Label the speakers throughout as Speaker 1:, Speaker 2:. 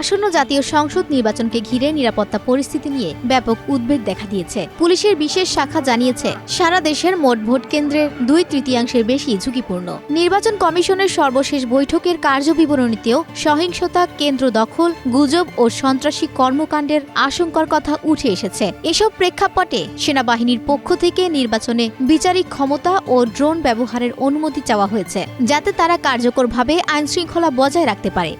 Speaker 1: আসন্ন জাতীয় সংসদ নির্বাচনকে ঘিরে নিরাপত্তা পরিস্থিতি নিয়ে ব্যাপক উদ্বেগ দেখা দিয়েছে। পুলিশের বিশেষ শাখা জানিয়েছে, সারা দেশের মোট ভোট কেন্দ্রের দুই তৃতীয়াংশের বেশি ঝুঁকিপূর্ণ। নির্বাচন কমিশনের সর্বশেষ বৈঠকের কার্যবিবরণীতেও সহিংসতা কেন্দ্র দখল, গুজব ও সন্ত্রাসী কর্মকাণ্ডের আশঙ্কার কথা উঠে এসেছে। এসব প্রেক্ষাপটে সেনাবাহিনীর পক্ষ থেকে নির্বাচনে বিচারিক ক্ষমতা ও ড্রোন ব্যবহারের অনুমতি চাওয়া হয়েছে, যাতে তারা কার্যকরভাবে আইনশৃঙ্খলা বজায় রাখতে পারে।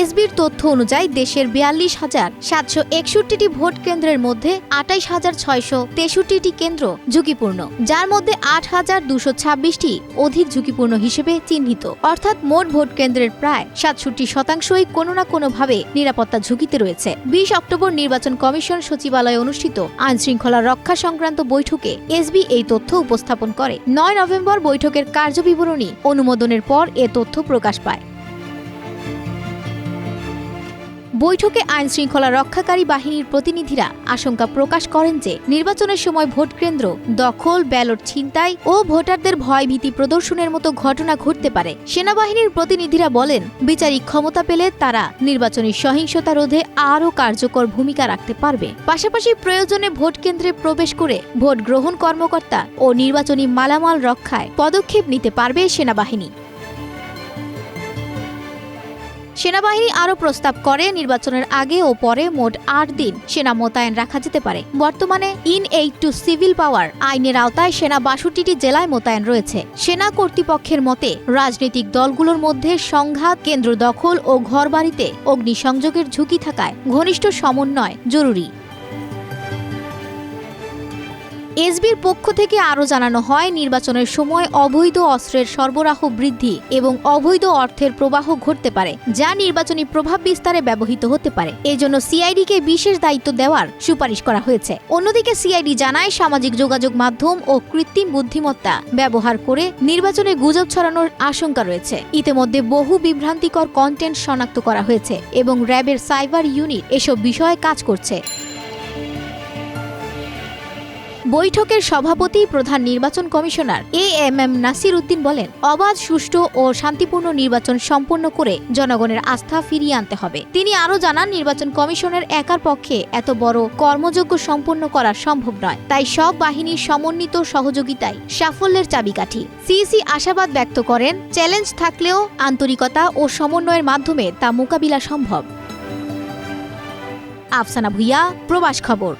Speaker 1: এসবির তথ্য অনুযায়ী দেশের বিয়াল্লিশ হাজার সাতশো একষট্টিটি ভোট কেন্দ্রের মধ্যে আটাইশ হাজার ছয়শো তেষট্টিটি কেন্দ্র ঝুঁকিপূর্ণ, যার মধ্যে আট হাজার দুশো ছাব্বিশটি অধিক ঝুঁকিপূর্ণ হিসেবে চিহ্নিত। অর্থাৎ মোট ভোট কেন্দ্রের প্রায় সাতষট্টি শতাংশই কোনো না কোনোভাবে নিরাপত্তা ঝুঁকিতে রয়েছে। বিশ অক্টোবর নির্বাচন কমিশন সচিবালয়ে অনুষ্ঠিত আইন শৃঙ্খলা রক্ষা সংক্রান্ত বৈঠকে এসবি এই তথ্য উপস্থাপন করে। নয় নভেম্বর বৈঠকের কার্যবিবরণী অনুমোদনের পর এ তথ্য প্রকাশ পায়। বৈঠকে আইন শৃঙ্খলা রক্ষাকারী বাহিনীর প্রতিনিধিরা আশঙ্কা প্রকাশ করেন যে নির্বাচনের সময় ভোট কেন্দ্র, দখল, ব্যালট ছিনতাই ও ভোটারদের ভয়ভীতি প্রদর্শনের মতো ঘটনা ঘটতে পারে। সেনাবাহিনীর প্রতিনিধিরা বলেন, বিচারিক ক্ষমতা পেলে তারা নির্বাচনী সহিংসতা রোধে আরও কার্যকর ভূমিকা রাখতে পারবে। পাশাপাশি প্রয়োজনে ভোট কেন্দ্রে প্রবেশ করে ভোট গ্রহণ কর্মকর্তা ও নির্বাচনী মালামাল রক্ষায় পদক্ষেপ নিতে পারবে সেনাবাহিনী। সেনাবাহিনী আরও প্রস্তাব করে নির্বাচনের আগে ও পরে মোট আট দিন সেনা মোতায়েন রাখা যেতে পারে। বর্তমানে in aid to civil power আইনের আওতায় সেনা বাষট্টিটি জেলায় মোতায়েন রয়েছে। সেনা কর্তৃপক্ষের মতে, রাজনৈতিক দলগুলোর মধ্যে সংঘাত, কেন্দ্র দখল ও ঘরবাড়িতে অগ্নিসংযোগের ঝুঁকি থাকায় ঘনিষ্ঠ সমন্বয় জরুরি। এসবির পক্ষ থেকে আরও জানানো হয়, নির্বাচনের সময় অবৈধ অস্ত্রের সরবরাহ বৃদ্ধি এবং অবৈধ অর্থের প্রবাহ ঘটতে পারে, যা নির্বাচনী প্রভাব বিস্তারে ব্যবহৃত হতে পারে। এজন্য সিআইডিকে বিশেষ দায়িত্ব দেওয়ার সুপারিশ করা হয়েছে। অন্যদিকে সিআইডি জানায়, সামাজিক যোগাযোগ মাধ্যম ও কৃত্রিম বুদ্ধিমত্তা ব্যবহার করে নির্বাচনে গুজব ছড়ানোর আশঙ্কা রয়েছে। ইতিমধ্যে বহু বিভ্রান্তিকর কন্টেন্ট শনাক্ত করা হয়েছে এবং র্যাবের সাইবার ইউনিট এসব বিষয়ে কাজ করছে। বৈঠকের সভাপতি প্রধান নির্বাচন commissioner A M M Nasir Uddin বলেন, অবাধ, সুষ্ঠু ও শান্তিপূর্ণ নির্বাচন সম্পন্ন করে জনগণের আস্থা ফিরিয়ে আনতে হবে। তিনি আরও জানান, নির্বাচন কমিশনের একার পক্ষে এত বড় কর্মযোগ্য সম্পন্ন করা সম্ভব নয়। তাই সব বাহিনীর সমন্বিত সহযোগিতায় সাফল্যের চাবিকাঠি। সিইসি আশাবাদ ব্যক্ত করেন, চ্যালেঞ্জ থাকলেও আন্তরিকতা ও সমন্বয়ের মাধ্যমে তা মোকাবিলা সম্ভব। আফসানা ভুইয়া, প্রবাস খবর।